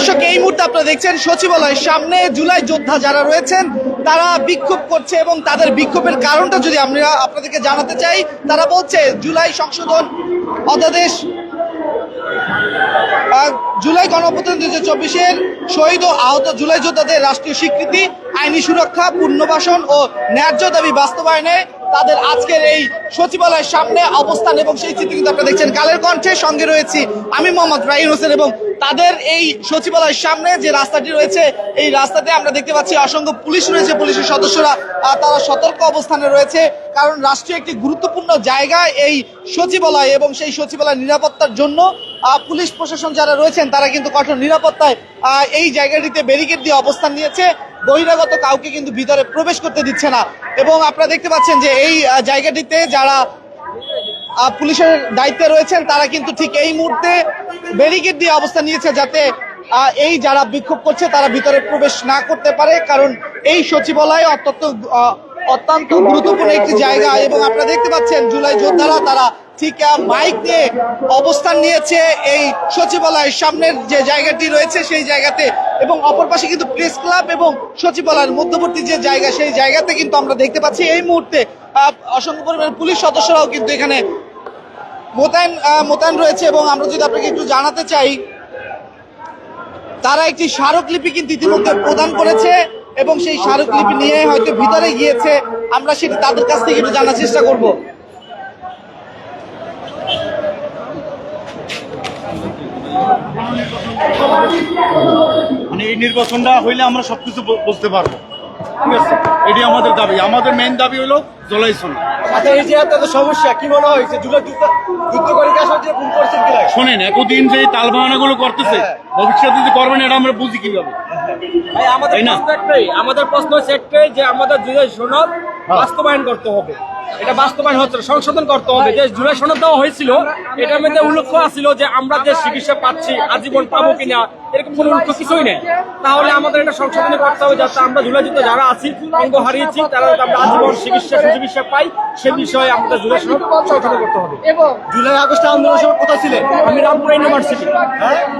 দর্শক, এই মুহূর্তে আপনারা দেখছেন সচিবালয়ের সামনে জুলাই যোদ্ধা যারা রয়েছেন, তারা বিক্ষোভ করছে এবং তাদের বিক্ষোভের কারণটা যদি আমরা আপনাদেরকে জানাতে চাই, তারা বলছে জুলাই সংশোধন অধ্যাদেশ জুলাই গণঅভ্যুত্থান দুই হাজার চব্বিশের শহীদ ও আহত জুলাই যোদ্ধাদের রাষ্ট্রীয় স্বীকৃতি, আইনি সুরক্ষা, পুনর্বাসন ও ন্যায্য দাবি বাস্তবায়নে তাদের আজকের এই সচিবালয়ের সামনে অবস্থান এবং সেই চিত্র কিন্তু আপনারা দেখছেন। কালের কণ্ঠে সঙ্গে রয়েছি আমি মোহাম্মদ রাহিন হোসেন এবং তাদের এই সচিবালয়ের সামনে যে রাস্তাটি রয়েছে, এই রাস্তাতে আমরা দেখতে পাচ্ছি অসংখ্য পুলিশ রয়েছে, পুলিশের সদস্যরা তারা সতর্ক অবস্থানে রয়েছে। কারণ রাষ্ট্রীয় একটি গুরুত্বপূর্ণ জায়গা এই সচিবালয় এবং সেই সচিবালয় নিরাপত্তার জন্য পুলিশ প্রশাসন যারা রয়েছেন, তারা কিন্তু কঠোর নিরাপত্তায় এই জায়গাটিতে ব্যারিকেড দিয়ে অবস্থান নিয়েছে। বহিরাগত কাউকে কিন্তু ভিতরে প্রবেশ করতে দিচ্ছে না। এবং আপনারা দেখতে পাচ্ছেন যে এই জায়গাটিতে যারা পুলিশের দায়িত্বে রয়েছেন, তারা কিন্তু ঠিক এই মুহূর্তে ব্যারিকেড দিয়ে অবস্থান নিয়েছে যাতে এই যারা বিক্ষোভ করছে, তারা ভিতরে প্রবেশ না করতে পারে। কারণ এই সচিবালয় অত্যন্ত অত্যন্ত গুরুত্বপূর্ণ একটি জায়গা এবং আপনারা দেখতে পাচ্ছেন জুলাই যোদ্ধারা, তারা ঠিক মাইক নিয়ে অবস্থান নিয়েছে এই সচিবালয়ের সামনের যে জায়গাটি রয়েছে সেই জায়গাতে। এবং অপর পাশে কিন্তু প্রেস ক্লাব এবং সচিবালয়ের মধ্যবর্তী যে জায়গা, সেই জায়গাতে কিন্তু আমরা দেখতে পাচ্ছি এই মুহূর্তে অসংখ্য পরিমাণ পুলিশ সদস্যরাও কিন্তু এখানে মোতায়েন মোতায়েন রয়েছে এবং আমরা যদি আপনাকে একটু জানাতে চাই, তারা একটি স্মারকলিপি কিন্তু ইতিমধ্যে প্রদান করেছে এবং সেই স্মারকলিপি নিয়ে হয়তো ভিতরে গিয়েছে। আমরা সেটি তাদের কাছ থেকে একটু জানার চেষ্টা করব। মানে এই নির্বাচনটা হইলে আমরা সবকিছু বুঝতে পারব। ঠিক আছে? এটি আমাদের দাবি। আমাদের মেইন দাবি হলো জলাই শোনা আচ্ছা এই যে এত সমস্যা কি মনে হয় যে যুদ্ধ যুদ্ধ করে কি আসলে ভুল করছেন কিনা? শোনেন এতদিন যে তাল করতেছে ভবিষ্যতে যদি করবেন এটা আমরা বুঝি কীভাবে। ভাই আমাদের প্রশ্ন একটাই আমাদের প্রশ্ন হচ্ছে একটাই যে আমাদের জুলাই সনদ বাস্তবায়ন করতে হবে। এটা বাস্তবায়ন হচ্ছে সংশোধন করতে হবে। যে জুলাই সনদ দেওয়া হয়েছিল এটার মধ্যে উল্লেখ আছিল যে আমরা যে চিকিৎসা পাচ্ছি আজীবন পাবো কিনা এরকম কোনো উল্লেখ কিছুই নেই। তাহলে আমাদের এটা সংশোধন করতে হবে যাতে আমরা জুলাই যুদ্ধ যারা আছি অঙ্গ হারিয়েছি তারা আমরা আজীবন চিকিৎসা সুচিকিৎসা পাই সে বিষয়ে আমাদের জুলাই সংশোধন করতে হবে। জুলাই আগস্ট আন্দোলন সময় কোথায় ছিলেন আমি রামপুরা ইউনিভার্সিটি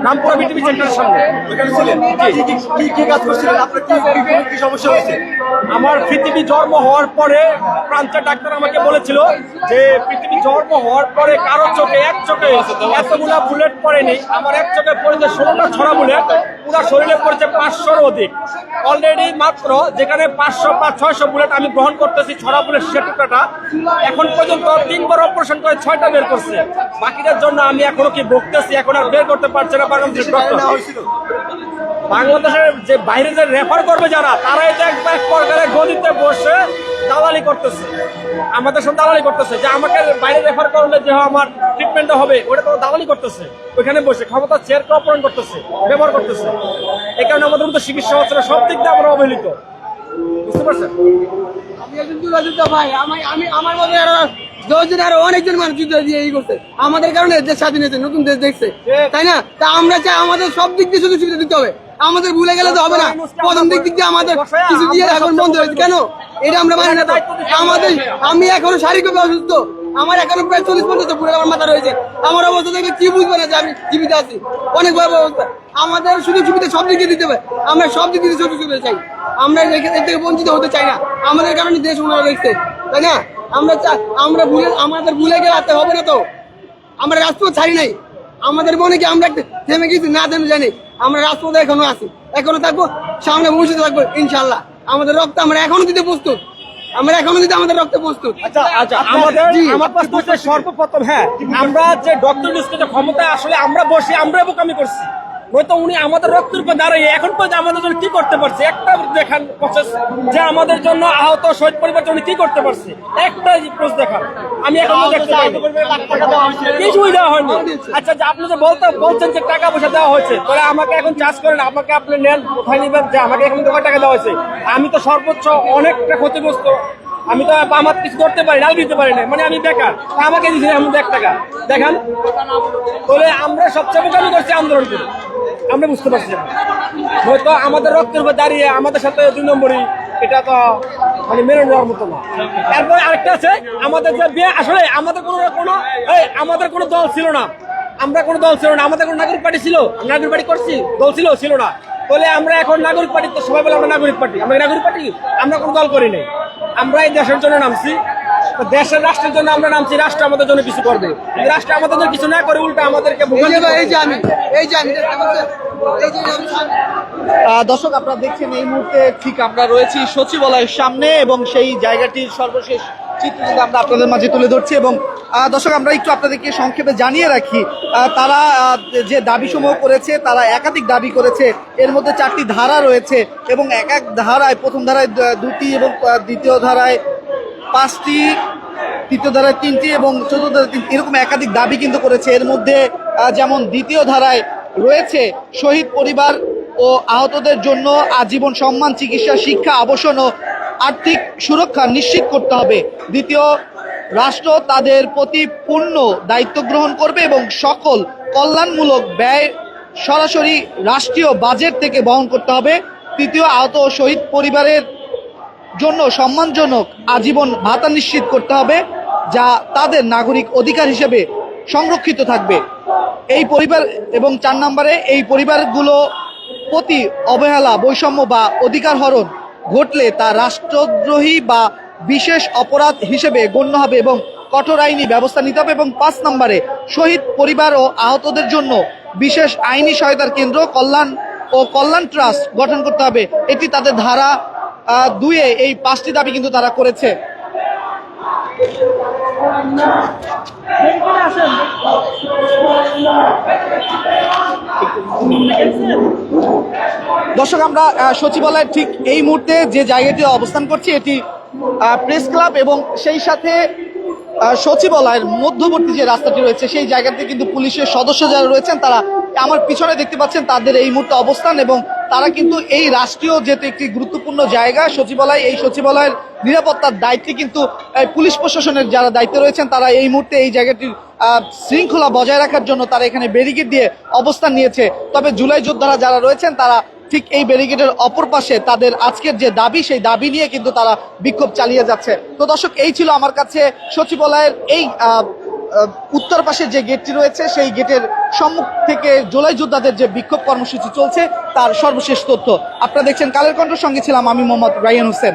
রামপুরা বিটিভি সেন্টারের সামনে ওখানে ছিলেন। কি কি- কাজ করছিলেন? আপনার কি কি- কি সমস্যা হয়েছে? আমার পৃথিবী জন্ম হওয়ার পরে প্রান্তের ডাক্তার আমাকে বলেছিল যে পৃথিবী জন্ম হওয়ার পরে কারও চোখে এক চোখে এতগুলা বুলেট পড়েনি। আমার এক চোখে পড়েছে ষোলোটা ছড়া বুলেট। পুরো শরীরে পড়েছে পাঁচশোর অধিক। অলরেডি মাত্র যেখানে পাঁচশো বা ছয়শো বুলেট আমি গ্রহণ করতেছি ছড়া বুলেট সে টুকরাটা এখন পর্যন্ত তিনবার অপারেশন করে ছয়টা বের করছে। বাকিদের জন্য আমি এখনও কি ভুগতেছি এখন আর বের করতে পারছে না বাংলাদেশের যে বাইরে যে রেফার করবে যারা তারাই তো এক এক প্রকারের গদিতে বসে দালালি করতেছে। আমাদের সাথে দালালি করতেছে যে আমাকে বাইরে রেফার করলে যে আমার ট্রিটমেন্টটা হবে ওটা তো দালালি করতেছে। ওইখানে বসে ক্ষমতা চেয়ার অপহরণ করতেছে ব্যবহার করতেছে। এই কারণে আমাদের মতো চিকিৎসা হচ্ছে সব দিক দিয়ে আমরা অবহেলিত। বুঝতে পারছেন? আমি আমাদের কারণে দেশ স্বাধীন হয়েছে নতুন দেশ দেখছে তাই না? তা আমরা চাই আমাদের সব দিক দিয়ে সুযোগ সুবিধা দিতে হবে। আমাদের ভুলে গেলে তো হবে না। প্রথম দিক দিক দিয়ে আমাদের কিছু দিয়ে এখন বন্ধ হয়েছে। কেন? এটা আমরা মানি না আমাদের আমি এখনও শারীরিকভাবে অসুস্থ। আমার এখনও প্রায় চল্লিশ পঞ্চাশ পুরো আমার মাথা রয়েছে। আমার অবস্থা দেখলে কি বুঝবে না যে আমি জীবিত আছি। অনেক ভয়াবহ অবস্থা। আমাদের সুযোগ সুবিধা সব দিকে দিতে হবে। আমরা সব দিক দিয়ে সুযোগ সুবিধা চাই। আমরা এখান থেকে বঞ্চিত হতে চাই না। আমাদের কারণে দেশ ওনারা দেখছে তাই না? আমরা আমরা ভুলে আমাদের ভুলে গেলে আর তো হবে না তো। আমরা রাজপথ ছাড়ি নাই। আমাদের মনে কি আমরা একটা থেমে গেছি? না থেমে জানি। আমরা রাজপথে এখনও আছি। এখনও থাকব, সামনে ভবিষ্যতে থাকব ইনশাল্লাহ আমাদের রক্ত আমরা এখনও দিতে প্রস্তুত। আমরা এখনও যদি আমাদের রক্ত প্রস্তুত। আচ্ছা আচ্ছা আমাদের আমার সর্বপ্রথম হ্যাঁ আমরা যে ডক্টর নিউজকে ক্ষমতায় আসলে আমরা বসে আমরা বোকামি করছি। হয়তো উনি আমাদের রক্তের উপর দাঁড়িয়ে। এখন পর্যন্ত আমাদের জন্য কি করতে পারছে? একটা দেখান প্রসেস যে আমাদের জন্য আহত শহীদ পরিবার জন্য কি করতে পারছে? একটা প্রসেস দেখান। আমি এখন দেখতে পাইনি। কিছুই দেওয়া হয়নি। আচ্ছা যে আপনি যে বলতে বলছেন যে টাকা পয়সা দেওয়া হয়েছে, তাহলে আমাকে এখন চার্জ করেন। আমাকে আপনি নেন কোথায় নিবেন যে, আমাকে এখন কয় টাকা দেওয়া হয়েছে? আমি তো সর্বোচ্চ অনেকটা ক্ষতিগ্রস্ত। আমি তো আমার কিছু করতে পারি না দিতে পারি না মানে আমি বেকার। আমাকে দিয়েছি আমি এক টাকা। দেখান। বলে আমরা সবচেয়ে বোকামি করছি আন্দোলন করে। আমরা বুঝতে পারছি না। হয়তো আমাদের রক্তের উপর দাঁড়িয়ে আমাদের সাথে দুই নম্বরই, এটা তো মানে মেনে নেওয়ার মতো না। এরপরে আরেকটা আছে, আমাদের যে বিয়ে, আসলে আমাদের কোনো কোনো আমাদের কোনো দল ছিল না। আমরা কোনো দল ছিল না, আমাদের কোনো নাগরিক পার্টি ছিল। নাগরিক পার্টি করছি, দল ছিল ছিল না। বলে আমরা এখন নাগরিক পার্টি তো সবাই বলে আমরা নাগরিক পার্টি। আমরা নাগরিক পার্টি? আমরা কোনো দল করি নাই। আমরা এই দেশের জন্য নামছি। দেশের রাষ্ট্রের জন্য আমরা নামছি রাষ্ট্র আমাদের জন্য কিছু করবে। রাষ্ট্র আমাদের জন্য কিছু না করে উল্টা আমাদেরকে এই যে এই যে আমি এই যে আমি দর্শক আপনারা দেখছেন এই মুহূর্তে ঠিক আমরা রয়েছি সচিবালয়ের সামনে এবং সেই জায়গাটির সর্বশেষ চিত্র কিন্তু আমরা আপনাদের মাঝে তুলে ধরছি এবং দর্শক আমরা একটু আপনাদেরকে সংক্ষেপে জানিয়ে রাখি তারা যে দাবি সমূহ করেছে তারা একাধিক দাবি করেছে। এর মধ্যে চারটি ধারা রয়েছে এবং এক এক ধারায় প্রথম ধারায় দুটি এবং দ্বিতীয় ধারায় পাঁচটি, তৃতীয় ধারায় তিনটি এবং চতুর্থ ধারায় তিনটি, এরকম একাধিক দাবি কিন্তু করেছে। এর মধ্যে যেমন দ্বিতীয় ধারায় রয়েছে শহীদ পরিবার ও আহতদের জন্য আজীবন সম্মান, চিকিৎসা, শিক্ষা, আবাসন ও আর্থিক সুরক্ষা নিশ্চিত করতে হবে। দ্বিতীয়, রাষ্ট্র তাদের প্রতি পূর্ণ দায়িত্ব গ্রহণ করবে এবং সকল কল্যাণমূলক ব্যয় সরাসরি রাষ্ট্রীয় বাজেট থেকে বহন করতে হবে। তৃতীয়, আহত ও শহীদ পরিবারের জন্য সম্মানজনক আজীবন ভাতা নিশ্চিত করতে হবে, যা তাদের নাগরিক অধিকার হিসেবে সংরক্ষিত থাকবে। এই পরিবার এবং চার নম্বরে এই পরিবারগুলো প্রতি অবহেলা, বৈষম্য বা অধিকার হরণ ঘটলে তা রাষ্ট্রদ্রোহী বা বিশেষ অপরাধ হিসেবে গণ্য হবে এবং কঠোর আইনি ব্যবস্থা নিতে হবে এবং পাঁচ নম্বরে শহীদ পরিবার ও আহতদের জন্য বিশেষ আইনি সহায়তার কেন্দ্র কল্যাণ ও কল্যাণ ট্রাস্ট গঠন করতে হবে। এটি তাদের ধারা দুয়ে এই পাঁচটি দাবি কিন্তু তারা করেছে। দর্শক, আমরা সচিবালয়ের ঠিক এই মুহূর্তে যে জায়গাটি অবস্থান করছি, এটি প্রেস ক্লাব এবং সেই সাথে সচিবালয়ের মধ্যবর্তী যে রাস্তাটি রয়েছে, সেই জায়গাতে কিন্তু পুলিশের সদস্য যারা রয়েছেন, তারা আমার পিছনে দেখতে পাচ্ছেন তাদের এই মুহূর্তে অবস্থান এবং তারা কিন্তু এই রাষ্ট্রীয় যেহেতু একটি গুরুত্বপূর্ণ জায়গা, সচিবালয়, এই সচিবালয়ের নিরাপত্তার দায়িত্বে কিন্তু পুলিশ প্রশাসনের যারা দায়িত্বে রয়েছেন, তারা এই মুহূর্তে এই জায়গাটির শৃঙ্খলা বজায় রাখার জন্য তারা এখানে ব্যারিকেড দিয়ে অবস্থান নিয়েছে। তবে জুলাই যোদ্ধারা যারা রয়েছেন, তারা ঠিক এই ব্যারিকেডের অপর পাশে তাদের আজকের যে দাবি, সেই দাবি নিয়ে কিন্তু তারা বিক্ষোভ চালিয়ে যাচ্ছে। তো দর্শক, এই ছিল আমার কাছে সচিবালয়ের এই উত্তর পাশে যে গেটটি রয়েছে, সেই গেটের সম্মুখ থেকে জোলাই যোদ্ধাদের যে বিক্ষোভ কর্মসূচি চলছে, তার সর্বশেষ তথ্য। আপনারা দেখছেন কালের কণ্ঠ, সঙ্গে ছিলাম আমি মোহাম্মদ রায়ান হোসেন।